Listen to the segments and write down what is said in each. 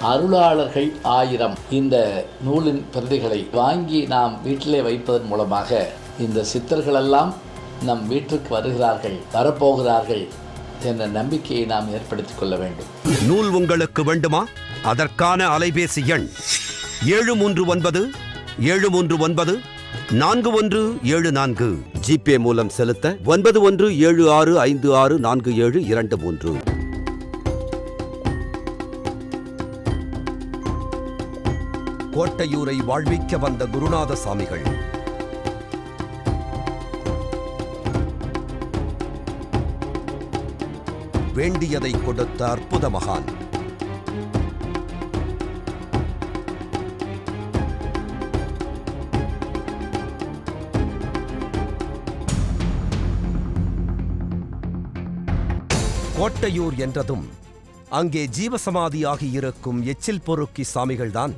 அருளாளர்கள் ஆயிரம். இந்த நூலின் பிரதிகளை வாங்கி நாம் வீட்டிலே வைப்பதன் மூலமாக இந்த சித்தர்களெல்லாம் நம் வீட்டிற்கு வருகிறார்கள் வரப்போகிறார்கள் என்ற நம்பிக்கையை நாம் ஏற்படுத்திக் கொள்ள வேண்டும். நூல் உங்களுக்கு வேண்டுமா? அதற்கான அலைபேசி எண் ஏழு மூன்று ஒன்பது ஏழு மூன்று ஒன்பது நான்கு ஒன்று ஏழு நான்கு. ஜிபே மூலம் செலுத்த ஒன்பது ஒன்று ஏழு ஆறு ஐந்து ஆறு நான்கு ஏழு இரண்டு மூன்று. கோட்டையூரை வாழ்விக்க வந்த குருநாத சாமிகள் வேண்டியதை கொடுத்த அற்புத மகான். கோட்டையூர் என்றதும் அங்கே ஜீவசமாதியாகி இருக்கும் எச்சில் பொறுக்கி சாமிகள்தான்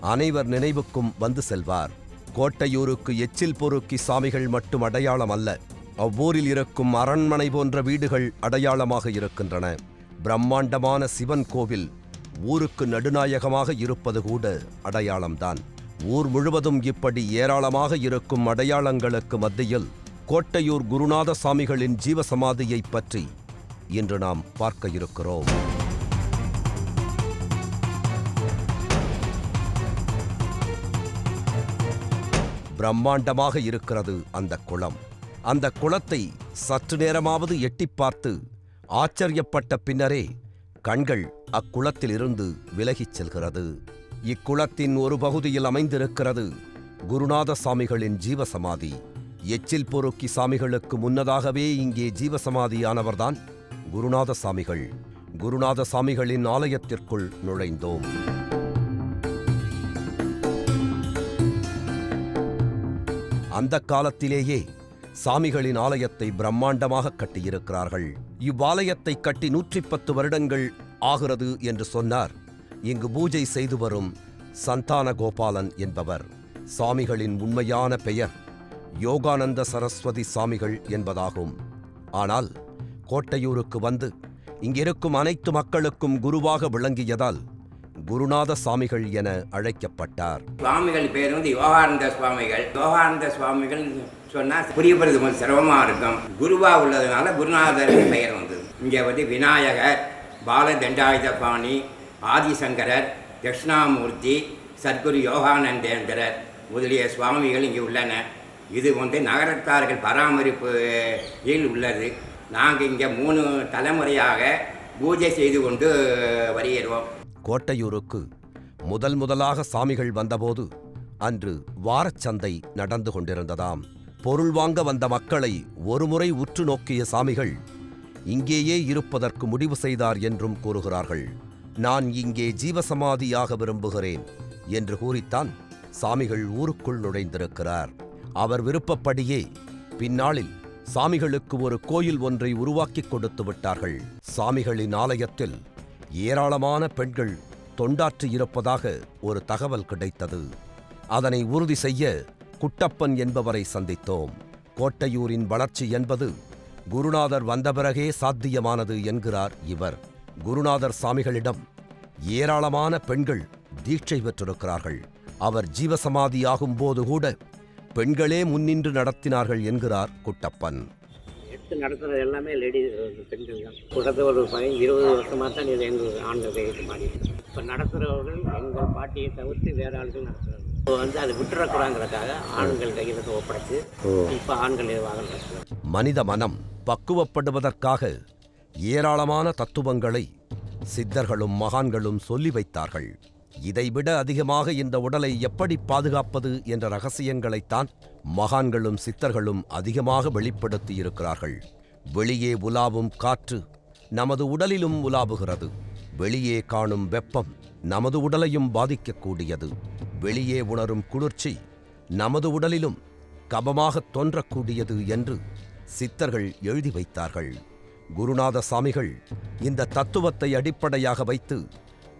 அனைவர் நினைவுக்கும் வந்து செல்வார். கோட்டையூருக்கு எச்சில் பொறுக்கி சாமிகள் மட்டும் அடையாளம் அல்ல அவ்வூரில் இருக்கும் அரண்மனை போன்ற வீடுகள் அடையாளமாக இருக்கின்றன. பிரம்மாண்டமான சிவன் கோவில் ஊருக்கு நடுநாயகமாக இருப்பது கூட அடையாளம்தான். ஊர் முழுவதும் இப்படி ஏராளமாக இருக்கும் அடையாளங்களுக்கு மத்தியில் கோட்டையூர் குருநாத சாமிகளின் ஜீவசமாதியைப் பற்றி இன்று நாம் பார்க்க இருக்கிறோம். பிரம்மாண்டமாக இருக்கிறது அந்த குளம். அந்த குளத்தை சற்று நேரமாவது எட்டிப் பார்த்து ஆச்சரியப்பட்ட பின்னரே கண்கள் அக்குளத்திலிருந்து விலகிச் செல்கிறது. இக்குளத்தின் ஒரு பகுதியில் அமைந்திருக்கிறது குருநாத சாமிகளின் ஜீவசமாதி. எச்சில் பொறுக்கி சாமிகளுக்கு முன்னதாகவே இங்கே ஜீவசமாதியானவர்தான் குருநாத சாமிகள் குருநாத சாமிகளின் ஆலயத்திற்குள் நுழைந்தோம். அந்த காலத்திலேயே சாமிகளின் ஆலயத்தை பிரம்மாண்டமாக கட்டியிருக்கிறார்கள். இவ்வாலயத்தை கட்டி நூற்றி பத்து வருடங்கள் ஆகிறது என்று சொன்னார். இங்கு பூஜை செய்து வரும் சந்தான கோபாலன் என்பவர். சாமிகளின் உண்மையான பெயர் யோகானந்த சரஸ்வதி சாமிகள் என்பதாகும். ஆனால் கோட்டையூருக்கு வந்து இங்கிருக்கும் அனைத்து மக்களுக்கும் குருவாக விளங்கியதால் குருநாத சுவாமிகள் என அழைக்கப்பட்டார். சுவாமிகள் பேர் வந்து யோகானந்த சுவாமிகள். யோகானந்த சுவாமிகள் சொன்னால் புரியப்படுறது கொஞ்சம் சிரமமாக இருக்கும். குருவா உள்ளதுனால குருநாதர் பெயர் வந்தது. இங்கே வந்து விநாயகர் பால தண்டாயுதபாணி ஆதிசங்கரர் தட்சிணாமூர்த்தி சத்குரு யோகானந்தேந்திரர் முதலிய சுவாமிகள் இங்கே உள்ளன. இது வந்து நகரத்தார்கள் பராமரிப்பில் உள்ளது. நாங்கள் இங்கே மூணு தலைமுறையாக பூஜை செய்து கொண்டு வருகிறோம். கோட்டையூருக்கு முதல் முதலாக சாமிகள் வந்தபோது அன்று வாரச்சந்தை நடந்து கொண்டிருந்ததாம். பொருள் வாங்க வந்த மக்களை ஒருமுறை உற்று நோக்கிய சாமிகள் இங்கேயே இருப்பதற்கு முடிவு செய்தார் என்றும் கூறுகிறார்கள். நான் இங்கே ஜீவசமாதியாக விரும்புகிறேன் என்று கூறித்தான் சாமிகள் ஊருக்குள் நுழைந்திருக்கிறார். அவர் விருப்பப்படியே பின்னாளில் சாமிகளுக்கு ஒரு கோயில் ஒன்றை உருவாக்கிக் கொடுத்து விட்டார்கள். சாமிகளின் ஆலயத்தில் ஏராளமான பெண்கள் தொண்டாற்றி இருப்பதாக ஒரு தகவல் கிடைத்தது. அதனை உறுதி செய்ய குட்டப்பன் என்பவரை சந்தித்தோம். கோட்டையூரின் வளர்ச்சி என்பது குருநாதர் வந்த பிறகே சாத்தியமானது என்கிறார் இவர். குருநாதர் சாமிகளிடம் ஏராளமான பெண்கள் தீட்சை பெற்றிருக்கிறார்கள். அவர் ஜீவசமாதியாகும் போது கூட பெண்களே முன்னின்று நடத்தினார்கள் என்கிறார் குட்டப்பன். எடுத்து நடத்துறது எல்லாமே லேடி பெண்கள் தான். கிட்டத்தட்ட ஒரு பதி இருபது வருஷமாக தான் இது எங்கள் ஆண்கள் கையெழுத்து மாறி இப்போ நடத்துகிறவர்கள் எங்கள் பாட்டியை தவிர்த்து வேறு ஆள்கள் நடத்துகிறாங்க இப்போ வந்து அதை விட்டுறக்கூடாங்கிறதுக்காக ஆண்கள் கையெழுத்து ஒப்படைச்சு இப்போ ஆண்கள் நடத்துகிறாங்க மனித மனம் பக்குவப்படுவதற்காக ஏராளமான தத்துவங்களை சித்தர்களும் மகான்களும் சொல்லி வைத்தார்கள். இதைவிட அதிகமாக இந்த உடலை எப்படி பாதுகாப்பது என்ற ரகசியங்களைத்தான் மகான்களும் சித்தர்களும் அதிகமாக வெளிப்படுத்தியிருக்கிறார்கள். வெளியே உலாவும் காற்று நமது உடலிலும் உலாவுகிறது. வெளியே காணும் வெப்பம் நமது உடலையும் பாதிக்கக்கூடியது. வெளியே உணரும் குளிர்ச்சி நமது உடலிலும் கபமாகத் தோன்றக்கூடியது என்று சித்தர்கள் எழுதி வைத்தார்கள். குருநாத சாமிகள் இந்த தத்துவத்தை அடிப்படையாக வைத்து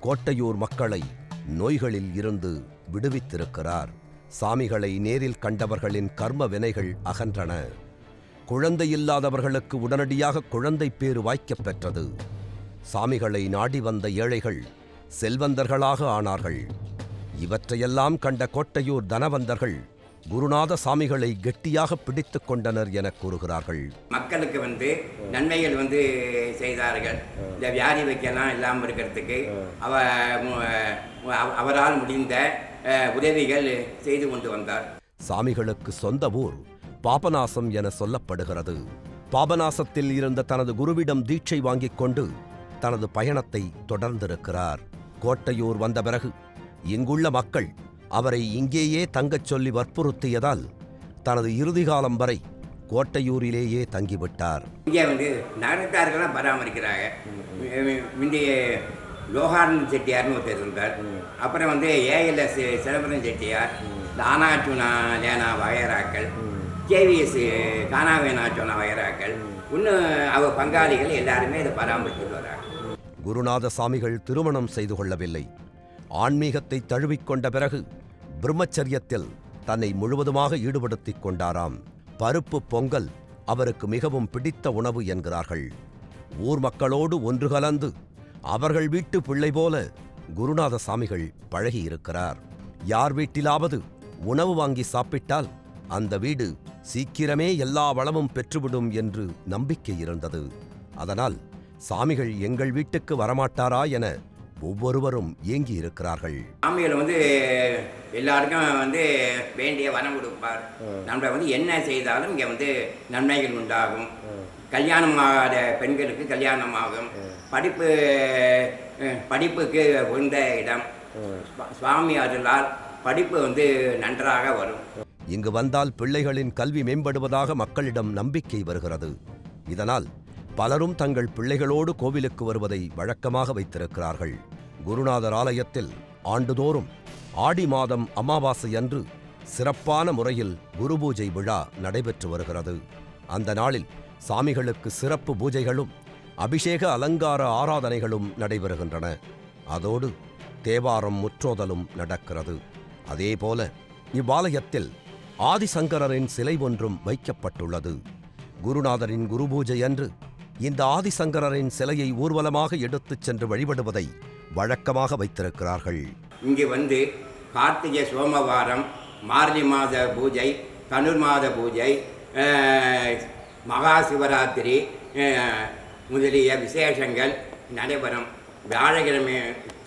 கோட்டையூர் மக்களை நோய்களில் இருந்து விடுவித்திருக்கிறார். சாமிகளை நேரில் கண்டவர்களின் கர்ம வினைகள் அகன்றன. குழந்தை இல்லாதவர்களுக்கு உடனடியாக குழந்தை பேறு வாய்க்கப் பெற்றது. சாமிகளை நாடி வந்த ஏழைகள் செல்வந்தர்களாக ஆனார்கள். இவற்றையெல்லாம் கண்ட கோட்டையூர் தனவந்தர்கள் குருநாத சாமிகளை கெட்டியாக பிடித்துக் கொண்டனர் என கூறுகிறார்கள். மக்களுக்கு வந்து நன்மைகள் வந்து செய்தார்கள். இந்த வியாதி வைக்கலாம் இல்லாமல் இருக்கிறதுக்கு அவ அவரால் முடிந்த உதவிகள் செய்து கொண்டு வந்தார். சாமிகளுக்கு சொந்த ஊர் பாபநாசம் என சொல்லப்படுகிறது. பாபநாசத்தில் இருந்த தனது குருவிடம் தீட்சை வாங்கிக் கொண்டு தனது பயணத்தை தொடர்ந்திருக்கிறார். கோட்டையூர் வந்த பிறகு இங்குள்ள மக்கள் அவரை இங்கேயே தங்கச் சொல்லி வற்புறுத்தியதால் தனது இறுதி காலம் வரை கோட்டையூரிலேயே தங்கிவிட்டார். இங்கே வந்து நகரத்தார்கள்லாம் பராமரிக்கிறாங்க. முந்தைய லோகானந்த் செட்டியார்னு ஒருத்தர் இருந்தார். அப்புறம் வந்து ஏஎல்எஸ் சிதம்பரம் செட்டியார் தானாச்சுனா லேனா வகைராக்கள் கேவிஎஸ் கானாவேனாச்சுனா வகைராக்கள் இன்னும் அவ பங்காளிகள் எல்லாருமே இதை பராமரிச்சுட்டு வராங்க. குருநாத சாமிகள் திருமணம் செய்து கொள்ளவில்லை. ஆன்மீகத்தை தழுவிக்கொண்ட பிறகு பிரம்மச்சரியத்தில் தன்னை முழுவதுமாக ஈடுபடுத்திக் கொண்டாராம். பருப்பு பொங்கல் அவருக்கு மிகவும் பிடித்த உணவு என்கிறார்கள். ஊர் மக்களோடு ஒன்று கலந்து அவர்கள் வீட்டு பிள்ளை போல குருநாத சாமிகள் பழகியிருக்கிறார். யார் வீட்டிலாவது உணவு வாங்கி சாப்பிட்டால் அந்த வீடு சீக்கிரமே எல்லா வளமும் பெற்றுவிடும் என்று நம்பிக்கை இருந்தது. அதனால் சாமிகள் எங்கள் வீட்டுக்கு வரமாட்டாரா என ஒவ்வொருவரும் ஏங்கி இருக்கிறார்கள். சாமிகள் வந்து எல்லாருக்கும் வந்து வேண்டிய வரம் கொடுப்பார். நம்ம வந்து என்ன செய்தாலும் இங்கே வந்து நன்மைகள் உண்டாகும். கல்யாணம் ஆகாத பெண்களுக்கு கல்யாணம் ஆகும் படிப்பு படிப்புக்கு உந்த இடம். சுவா- சுவாமி அருளால் படிப்பு வந்து நன்றாக வரும். இங்கு வந்தால் பிள்ளைகளின் கல்வி மேம்படுவதாக மக்களிடம் நம்பிக்கை வருகிறது. இதனால் பலரும் தங்கள் பிள்ளைகளோடு கோவிலுக்கு வருவதை வழக்கமாக வைத்திருக்கிறார்கள். குருநாதர் ஆலயத்தில் ஆண்டுதோறும் ஆடி மாதம் அமாவாசை அன்று சிறப்பான முறையில் குரு பூஜை விழா நடைபெற்று வருகிறது. அந்த நாளில் சாமிகளுக்கு சிறப்பு பூஜைகளும் அபிஷேக அலங்கார ஆராதனைகளும் நடைபெறுகின்றன. அதோடு தேவாரம் முற்றோதலும் நடக்கிறது. அதேபோல இவ்வாலயத்தில் ஆதிசங்கரரின் சிலை ஒன்றும் வைக்கப்பட்டுள்ளது. குருநாதரின் குருபூஜை அன்று இந்த ஆதிசங்கரரின் சிலையை ஊர்வலமாக எடுத்துச் சென்று வழிபடுவதை வழக்கமாக வைத்திருக்கிறார்கள். இங்கே வந்து கார்த்திகை சோமவாரம் மார்கழி மாத பூஜை தனுர் மாத பூஜை மகா சிவராத்திரி முதலிய விசேஷங்கள் நடைபெறும். வியாழக்கிழமை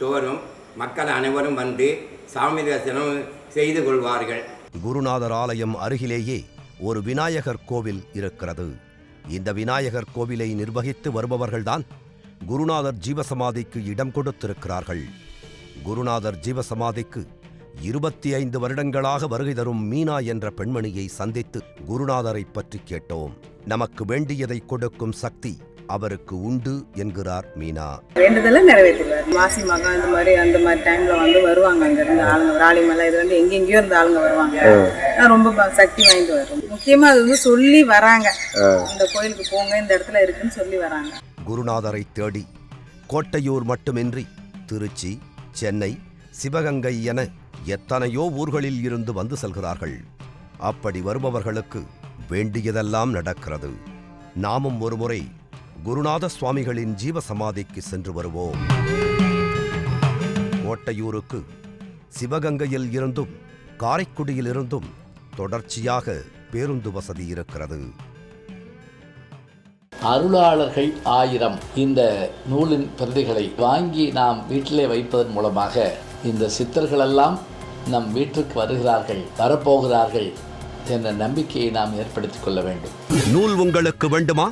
தோறும் மக்கள் அனைவரும் வந்து சாமி தரிசனம் செய்து கொள்வார்கள். குருநாதர் ஆலயம் அருகிலேயே ஒரு விநாயகர் கோவில் இருக்கிறது. இந்த விநாயகர் கோவிலை நிர்வகித்து வருபவர்கள்தான் குருநாதர் ஜீவசமாதிக்கு இடம் கொடுத்திருக்கிறார்கள். குருநாதர் ஜீவசமாதிக்கு இருபத்தி ஐந்து வருடங்களாக வருகை தரும் மீனா என்ற பெண்மணியை சந்தித்து குருநாதரை பற்றி கேட்டோம். நமக்கு வேண்டியதை கொடுக்கும் சக்தி அவருக்கு உண்டு என்கிறார் மீனா. வேண்டுதலை நிறைவேற்றிடுவார். மாசி மகம் இந்த மாதிரி அந்த மாதிரி டைம்ல வந்து வருவாங்க அங்க இருந்து ஆளுங்க ராலிமலை இது வந்து எங்கெங்கேயோ இருந்து ஆளுங்க வருவாங்க. ரொம்ப சக்தி வாய்ந்து வரும். முக்கியமா அது வந்து சொல்லி வராங்க. இந்த கோயிலுக்கு போங்க இந்த இடத்துல இருக்குன்னு சொல்லி வராங்க. குருநாதரை தேடி கோட்டையூர் மட்டுமின்றி திருச்சி சென்னை சிவகங்கை என எத்தனையோ ஊர்களில் இருந்து வந்து செல்கிறார்கள். அப்படி வருபவர்களுக்கு வேண்டியதெல்லாம் நடக்கிறது. நாமும் ஒருமுறை குருநாத சுவாமிகளின் ஜீவ சமாதிக்கு சென்று வருவோம். கோட்டையூருக்கு சிவகங்கையில் இருந்தும் காரைக்குடியில் இருந்தும் தொடர்ச்சியாக பேருந்து வசதி இருக்கிறது. அருளாளர்கள் ஆயிரம் இந்த நூலின் பிரதிகளை வாங்கி நாம் வீட்டிலே வைப்பதன் மூலமாக இந்த சித்தர்களெல்லாம் நம் வீட்டிற்கு வருகிறார்கள் வரப்போகிறார்கள் என்ற நம்பிக்கையை நாம் ஏற்படுத்திக் கொள்ள வேண்டும். நூல் உங்களுக்கு வேண்டுமா?